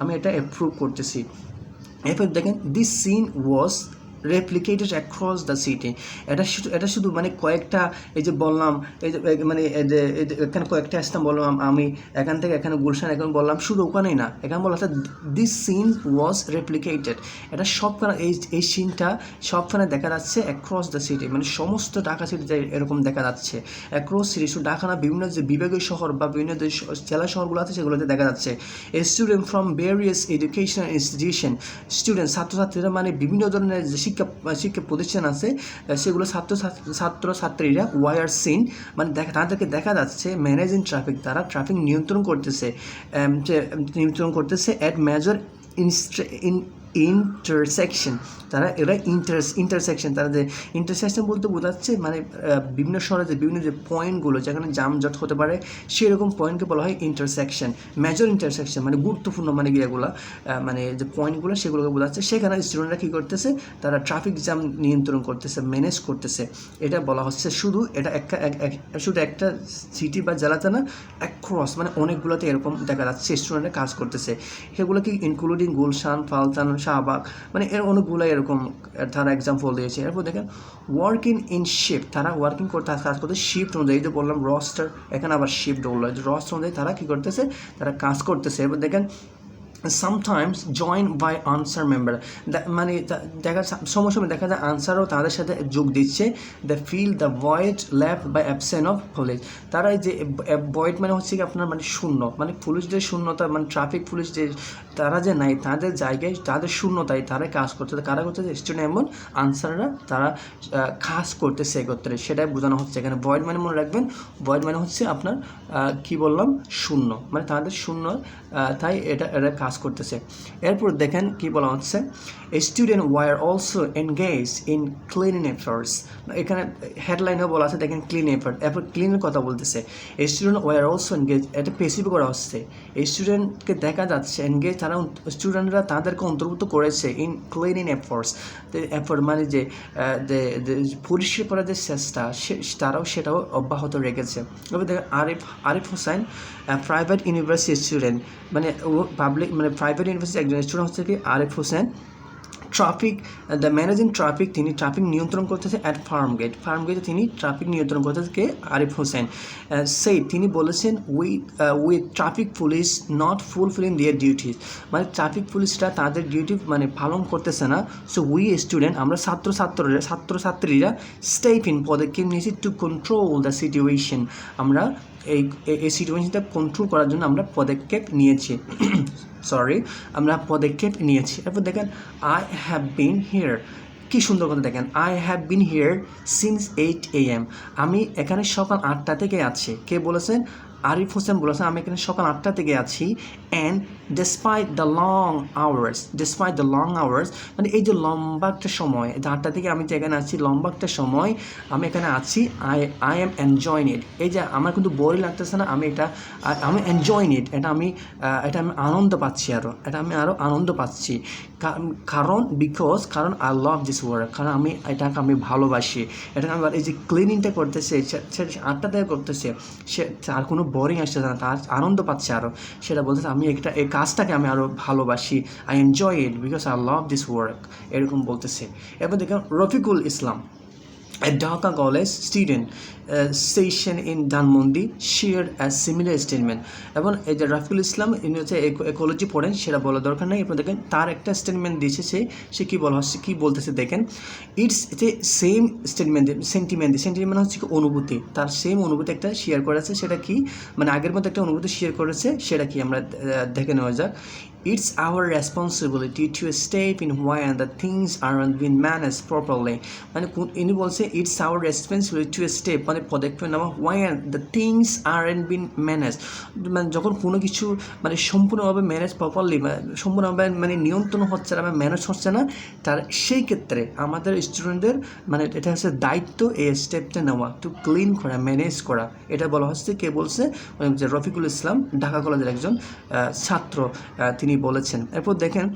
আমি এটা অ্যাপ্রুভ করতেছি। এরপর দেখেন this scene was replicated across the city এটা শুধু এটা শুধু মানে কয়েকটা, এই যে বললাম, এই যে মানে এখানে কয়েকটা আসতাম বললাম, আমি এখান থেকে এখানে গুলশান এখন বললাম, শুধু ওখানেই না, এখানে বলা অর্থাৎ দিস সিন ওয়াজ রেপ্লিকেটেড এটা সবখানে, এই এই সিনটা সবখানে দেখা যাচ্ছে অ্যাক্রস দ্য সিটি মানে সমস্ত ঢাকা সিটিতে এরকম দেখা যাচ্ছে। অ্যাক্রস সিটি শুধু ঢাকা না, বিভিন্ন যে বিভাগীয় শহর বা বিভিন্ন যে জেলা শহরগুলো আছে, সেগুলোতে দেখা যাচ্ছে। A student from various educational institution student ছাত্রছাত্রীরা মানে বিভিন্ন ধরনের শিক্ষা শিক্ষা প্রতিষ্ঠান আছে সেগুলো ছাত্র ছাত্র, ছাত্রীরা ওয়ার সিন মানে দেখা, তাদেরকে দেখা যাচ্ছে ম্যানেজিং ট্রাফিক তারা ট্রাফিক নিয়ন্ত্রণ করতেছে নিয়ন্ত্রণ করতেছে অ্যাট মেজর ইন ইন্টারসেকশন তারা এরা ইন্টার ইন্টারসেকশন তারা যে ইন্টারসেকশন বলতে বোঝাচ্ছে মানে বিভিন্ন শহরে যে বিভিন্ন যে পয়েন্টগুলো যেখানে যানজট হতে পারে, সেরকম পয়েন্টকে বলা হয় ইন্টারসেকশন মেজর ইন্টারসেকশন মানে গুরুত্বপূর্ণ মানে ইয়েগুলো মানে যে পয়েন্টগুলো সেগুলোকে বোঝাচ্ছে। সেখানে স্টুডেন্টরা কী করতেছে? তারা ট্রাফিক জ্যাম নিয়ন্ত্রণ করতেছে ম্যানেজ করতেছে। এটা বলা হচ্ছে শুধু, এটা একটা, এক- এক- শুধু একটা সিটি বা জেলাতে না অ্যাক্রস মানে অনেকগুলোতে এরকম দেখা যাচ্ছে স্টুডেন্টরা কাজ করতেছে। সেগুলো কি ইনক্লুডিং গুলশান ফালতান শাহবাগ। মানে এর অনেকগুলো এরকম তারা এক্সাম্পল দিয়েছে। এরপর দেখেন ওয়ার্কিং ইন শিফট তারা ওয়ার্কিং করতে কাজ করতে শিফট অনুযায়ী যে বললাম রস্টার এখানে আবার শিফট বলল। রস্টার অনুযায়ী তারা কী করতেছে? তারা কাজ করতেছে। এরপর দেখেন sometimes join by Ansar member মানে দেখা সময় সময় দেখা যায় আনসারও তাদের সাথে যোগ দিচ্ছে। The fill the void left by absent of police তারা যে ভয়েড মানে হচ্ছে কি আপনার মানে শূন্য। মানে পুলিশদের শূন্যতা মানে ট্রাফিক পুলিশ যে তারা যে নাই, তাদের জায়গায় তাদের শূন্যতায় তারা কাজ করতেছে। কারা করতেছে? স্টুডেন্ট এমন আনসাররা তারা কাজ করতেছে একত্রে। সেটাই বোঝানো হচ্ছে এখানে। ভয়েড মানে মনে রাখবেন ভয়েড মানে হচ্ছে আপনার কি বললাম? শূন্য। মানে তাদের শূন্য তাই এটা এটা কাজ করতেছে। এরপর দেখেন কি বলা হচ্ছে student were also engage in cleaning efforts এখানে হেডলাইনেও বলা আছে, দেখেন ক্লিন এফার্ট এরপর ক্লিনের কথা বলতেছে স্টুডেন্ট ওয়ার অলসো এনগেজ এটা পেসিভ করা হচ্ছে। স্টুডেন্টকে দেখা যাচ্ছে এনগেজ তারা স্টুডেন্টরা তাদেরকে অন্তর্ভুক্ত করেছে ইন ক্লিনিং এফার্টস এফার্ট মানে যে পরিষ্কার করার যে চেষ্টা তারাও সেটাও অব্যাহত রেখেছে। এবার দেখেন, Arif Arif Hossain private university student মানে পাবলিক মানে প্রাইভেট ইউনিভার্সিটি একজন স্টুডেন্ট হচ্ছে কি Arif Hossain. Traffic the managing traffic তিনি ট্রাফিক নিয়ন্ত্রণ করতেছে অ্যাট ফার্ম গেট ফার্ম গেটে তিনি ট্রাফিক নিয়ন্ত্রণ করতেছে কে আরিফ হোসেন। সেই, তিনি বলেছেন we with traffic police not fulfilling their duties মানে ট্রাফিক পুলিশরা তাদের ডিউটি মানে পালন করতেছে না। সো উই স্টুডেন্ট আমরা ছাত্র ছাত্ররা ছাত্রছাত্রীরা স্টেপ ইন পদক্ষেপ নিয়েছি টু কন্ট্রোল দ্য সিচুয়েশন আমরা এই, এই- সিচুয়েশনটা কন্ট্রোল করার জন্য আমরা পদক্ষেপ নিয়েছি। সরি আমরা পদক্ষেপ নিয়েছি। এরপর দেখেন আই হ্যাভ বিন হিয়ার কি সুন্দর কথা দেখেন I have been here since eight A M আমি এখানে সকাল আটটা থেকে আছি। কে বলেছেন? আরিফ হোসেন বলেছেন, আমি এখানে সকাল আটটা থেকে আছি। And despite the long hours despite the long hours মানে এই যে লম্বা একটা সময় আটটা থেকে আমি যে এখানে আছি, লম্বা একটা সময়, আমি এখানে আছি I I am enjoying it এই যে আমার কিন্তু বোরিং লাগতেছে না, আমি এটা আমি এনজয়িং ইট এটা আমি এটা আমি আনন্দ পাচ্ছি আরও এটা আমি আরও আনন্দ পাচ্ছি। কারণ বিকজ কারণ আই লাভ দিস ওয়ার্ক কারণ আমি এটাকে আমি ভালোবাসি। এটাকে আমি এই যে ক্লিনিংটা করতেছে আটটা থেকে করতেছে, সে, তার কোনো বোরিং আসছে না, তার আনন্দ পাচ্ছে আরও সেটা বলতেছে, আমি একটা কাজটাকে আমি আরও ভালোবাসি I enjoy it because I love this work এরকম বলতেছে। এরপর দেখুন, Rafiqul Islam. A Dhaka college student uh, station in Dhanmondi shared statement. এবং এই যে রাফিকুল ইসলাম ইনি হচ্ছে একোলজি পড়েন সেটা বলা দরকার নেই। এরপর দেখেন তার একটা স্টেটমেন্ট দিয়েছে সে সে কী বলা হচ্ছে কী বলতেছে দেখেন। ইটস যে সেম স্টেটমেন্ট সেন্টিমেন্ট সেন্টিমেন্ট হচ্ছে কি অনুভূতি। তার সেম অনুভূতি একটা শেয়ার করেছে সেটা কি? মানে আগের মতো একটা অনুভূতি শেয়ার করেছে সেটা কি আমরা দেখে নেওয়া যাক। It's our responsibility to step in when the things aren't being managed properly. মানে ইনি বলছে it's our responsibility to step মানে পদক্ষেপ নেওয়া one the things are and been manage মানে যখন কোনো কিছু মানে সম্পূর্ণভাবে ম্যানেজ প্রপারলি সম্পূর্ণভাবে মানে নিয়ন্ত্রণ হচ্ছে না বা ম্যানেজ হচ্ছে না, তার সেই ক্ষেত্রে আমাদের স্টুডেন্টদের মানে এটা হচ্ছে দায়িত্ব এই স্টেপটা নেওয়া টু ক্লিন করা ম্যানেজ করা। এটা বলা হচ্ছে, কে বলছে? মানে যে রফিকুল ইসলাম, ঢাকা কলেজের একজন ছাত্র। তিনি তিনি বলেছেন। এরপর দেখেন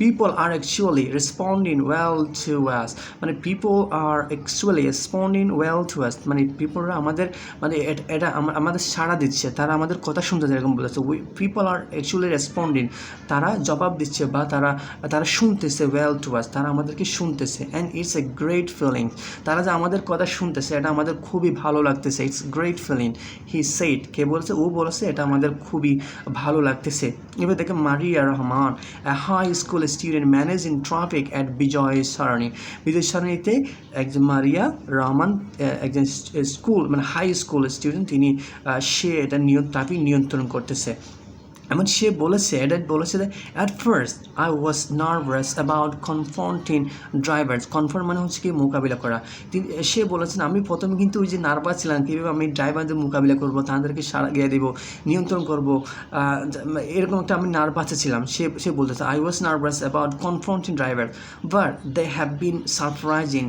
people are actually responding well to us মানে people are actually responding well to us মানে পিপলরা আমাদের মানে এটা আমাদের সাড়া দিচ্ছে। তারা আমাদের কথা শুনতে এরকম বলেছে। We people are actually responding তারা জবাব দিচ্ছে বা তারা তারা শুনতেছে ওয়েল টু আস তারা আমাদেরকে শুনতেছে। And it's a great feeling তারা যে আমাদের কথা শুনতেছে, এটা আমাদের খুবই ভালো লাগতেছে। ইটস গ্রেট ফিলিং হি সেইট কে বলেছে? ও বলেছে, এটা আমাদের খুবই ভালো লাগতেছে। এবার দেখে Maria Rahman high school student manage managing traffic at Bijoy Sarani. Bijoy সারণীতে একজন মারিয়া রহমান একজন স্কুল মানে হাই স্কুল স্টুডেন্ট তিনি সে এটা নিয়ন্ত্রণ নিয়ন্ত্রণ করতেছে এমন সে বলেছে এটা বলেছে যে at first I was nervous about confronting drivers confirm মানে হচ্ছে কি মোকাবিলা করা। সে বলেছেন আমি প্রথমে কিন্তু ওই যে নার্ভাস ছিলাম, কীভাবে আমি ড্রাইভারদের মোকাবিলা করব, তাদেরকে সারা গিয়ে দেবো, নিয়ন্ত্রণ করব এরকম একটা আমি নার্ভাসে ছিলাম। সে সে বলতেছে I was nervous about confronting driver but they have been surprising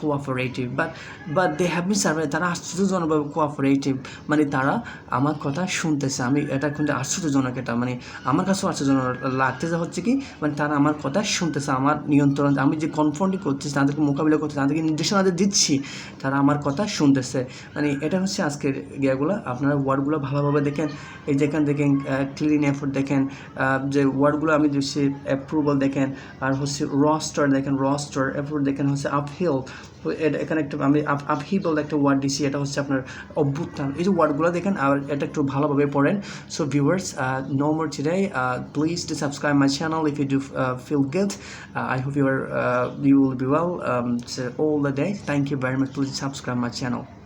cooperative but but they have been survive তারা আশ্চর্যজনকভাবে কোঅপারেটিভ মানে তারা আমার কথা শুনতেছে। আমি এটা কিন্তু আশ্চর্যজনক এটা মানে আমার কাছেও আশ্চর্যজনক লাগতেছে, হচ্ছে কি মানে তারা আমার কথা শুনতেছে, আমার নিয়ন্ত্রণ। আমি যে কনফ্রন্টই করতেছি, তাদেরকে মোকাবিলা করতেছি, তাদেরকে নির্দেশনা দিচ্ছি, তারা আমার কথা শুনতেছে। মানে এটা হচ্ছে আজকের ইয়েগুলো আপনারা ওয়ার্ডগুলো ভালোভাবে দেখেন। এই যেখান দেখেন ক্লিন এফোর্ট দেখেন যে ওয়ার্ডগুলো আমি দিচ্ছি অ্যাপ্রুভাল দেখেন, আর হচ্ছে রস্টার দেখেন রস্টার এরপর দেখেন, হচ্ছে আপহিল এখানে একটা আমি আপহি বলে একটা ওয়ার্ড দিছি, এটা হচ্ছে আপনার অভ্যুত্থান। এই যে ওয়ার্ডগুলো দেখেন, আর এটা একটু ভালোভাবে পড়েন। So viewers no more today please to subscribe my channel if you do feel good I hope you are you will be well all the day thank you very much please subscribe my channel